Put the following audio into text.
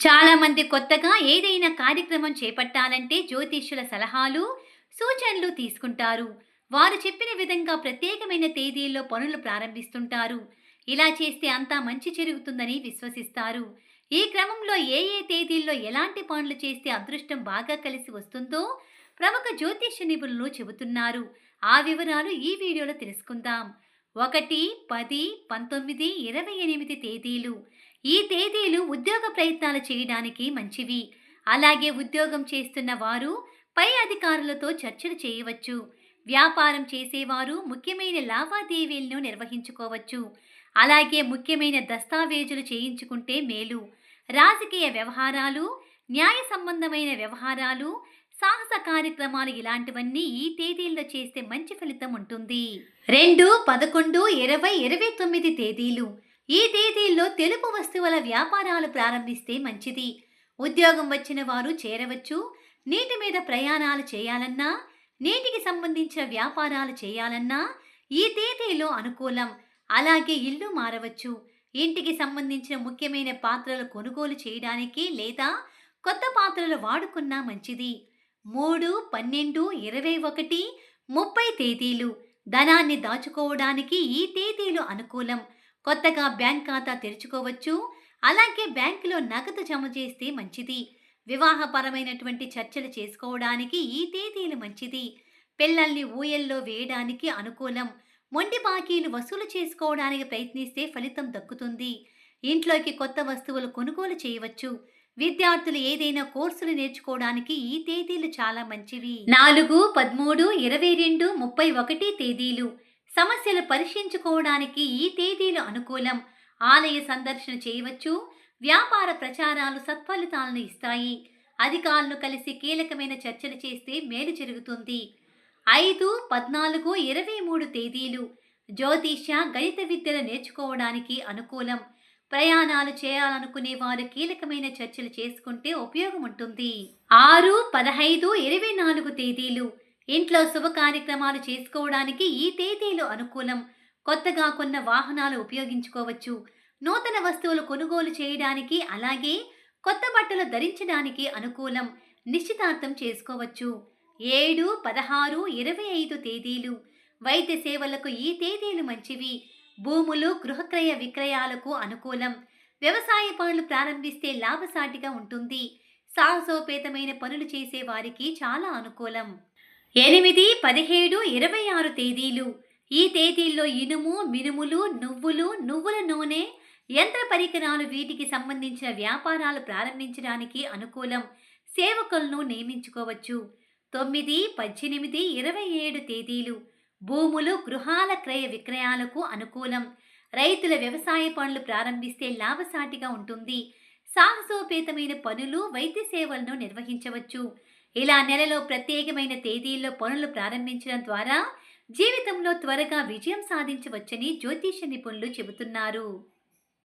చాలా మంది కొత్తగా ఏదైనా కార్యక్రమం చేపట్టాలంటే జ్యోతిష్యుల సలహాలు సూచనలు తీసుకుంటారు. వారు చెప్పిన విధంగా ప్రత్యేకమైన తేదీల్లో పనులు ప్రారంభిస్తుంటారు. ఇలా చేస్తే అంతా మంచి జరుగుతుందని విశ్వసిస్తారు. ఈ క్రమంలో ఏ ఏ తేదీల్లో ఎలాంటి పనులు చేస్తే అదృష్టం బాగా కలిసి వస్తుందో ప్రముఖ జ్యోతిష్య నిపుణులు చెబుతున్నారు. ఆ వివరాలు ఈ వీడియోలో తెలుసుకుందాం. ఒకటి పది పంతొమ్మిది ఇరవై ఎనిమిది తేదీలు. ఈ తేదీలు ఉద్యోగ ప్రయత్నాలు చేయడానికి మంచివి. అలాగే ఉద్యోగం చేస్తున్న వారు పై అధికారులతో చర్చలు చేయవచ్చు. వ్యాపారం చేసేవారు ముఖ్యమైన లావాదేవీలను నిర్వహించుకోవచ్చు. అలాగే ముఖ్యమైన దస్తావేజులు చేయించుకుంటే మేలు. రాజకీయ వ్యవహారాలు న్యాయ సంబంధమైన వ్యవహారాలు సాహస కార్యక్రమాలు ఇలాంటివన్నీ ఈ తేదీల్లో చేస్తే మంచి ఫలితం ఉంటుంది. రెండు పదకొండు ఇరవై ఇరవై తొమ్మిది తేదీలు. ఈ తేదీల్లో తెలుపు వస్తువుల వ్యాపారాలు ప్రారంభిస్తే మంచిది. ఉద్యోగం వచ్చిన వారు చేరవచ్చు. నీటి మీద ప్రయాణాలు చేయాలన్నా నీటికి సంబంధించిన వ్యాపారాలు చేయాలన్నా ఈ తేదీలో అనుకూలం. అలాగే ఇల్లు మారవచ్చు. ఇంటికి సంబంధించిన ముఖ్యమైన పాత్రలు కొనుగోలు చేయడానికి లేదా కొత్త పాత్రలు వాడుకున్నా మంచిది. మూడు పన్నెండు ఇరవై ఒకటి ముప్పై తేదీలు. ధనాన్ని దాచుకోవడానికి ఈ తేదీలు అనుకూలం. కొత్తగా బ్యాంక్ ఖాతా తెరుచుకోవచ్చు. అలాగే బ్యాంకులో నగదు జమ చేస్తే మంచిది. వివాహపరమైనటువంటి చర్చలు చేసుకోవడానికి ఈ తేదీలు మంచిది. పిల్లల్ని ఊయల్లో వేయడానికి అనుకూలం. మొండి బాకీలు వసూలు చేసుకోవడానికి ప్రయత్నిస్తే ఫలితం దక్కుతుంది. ఇంట్లోకి కొత్త వస్తువులు కొనుగోలు చేయవచ్చు. విద్యార్థులు ఏదైనా కోర్సులు నేర్చుకోవడానికి ఈ తేదీలు చాలా మంచివి. నాలుగు పదమూడు ఇరవై రెండు ముప్పై ఒకటి తేదీలు. సమస్యలు పరిశీలించుకోవడానికి ఈ తేదీలు అనుకూలం. ఆలయ సందర్శన చేయవచ్చు. వ్యాపార ప్రచారాలు సత్ఫలితాలను ఇస్తాయి. అధికారులు కలిసి కీలకమైన చర్చలు చేస్తే మేలు జరుగుతుంది. ఐదు పద్నాలుగు ఇరవై మూడు తేదీలు జ్యోతిష్య గణిత విద్యలు నేర్చుకోవడానికి అనుకూలం. ప్రయాణాలు చేయాలనుకునే వారు కీలకమైన చర్చలు చేసుకుంటే ఉపయోగం ఉంటుంది. ఆరు పదహైదు ఇరవై నాలుగు తేదీలు ఇంట్లో శుభ కార్యక్రమాలు చేసుకోవడానికి ఈ తేదీలు అనుకూలం. కొత్తగా కొన్న వాహనాలు ఉపయోగించుకోవచ్చు. నూతన వస్తువులు కొనుగోలు చేయడానికి అలాగే కొత్త బట్టలు ధరించడానికి అనుకూలం. నిశ్చితార్థం చేసుకోవచ్చు. ఏడు పదహారు ఇరవై ఐదు తేదీలు. వైద్య సేవలకు ఈ తేదీలు మంచివి. భూములు గృహక్రయ విక్రయాలకు అనుకూలం. వ్యవసాయ పనులు ప్రారంభిస్తే లాభసాటిగా ఉంటుంది. సాహసోపేతమైన పనులు చేసే వారికి చాలా అనుకూలం. ఎనిమిది పదిహేడు ఇరవై ఆరు తేదీలు. ఈ తేదీల్లో ఇనుము మినుములు నువ్వులు నువ్వుల నూనె యంత్ర పరికరాలు వీటికి సంబంధించిన వ్యాపారాలు ప్రారంభించడానికి అనుకూలం. సేవకులను నియమించుకోవచ్చు. తొమ్మిది పద్దెనిమిది ఇరవై ఏడు తేదీలు. భూములు గృహాల క్రయ విక్రయాలకు అనుకూలం. రైతుల వ్యవసాయ పనులు ప్రారంభిస్తే లాభసాటిగా ఉంటుంది. సాహసోపేతమైన పనులు వైద్య సేవలను నిర్వహించవచ్చు. ఇలా నెలలో ప్రత్యేకమైన తేదీల్లో పనులు ప్రారంభించడం ద్వారా జీవితంలో త్వరగా విజయం సాధించవచ్చని జ్యోతిష నిపుణులు చెబుతున్నారు.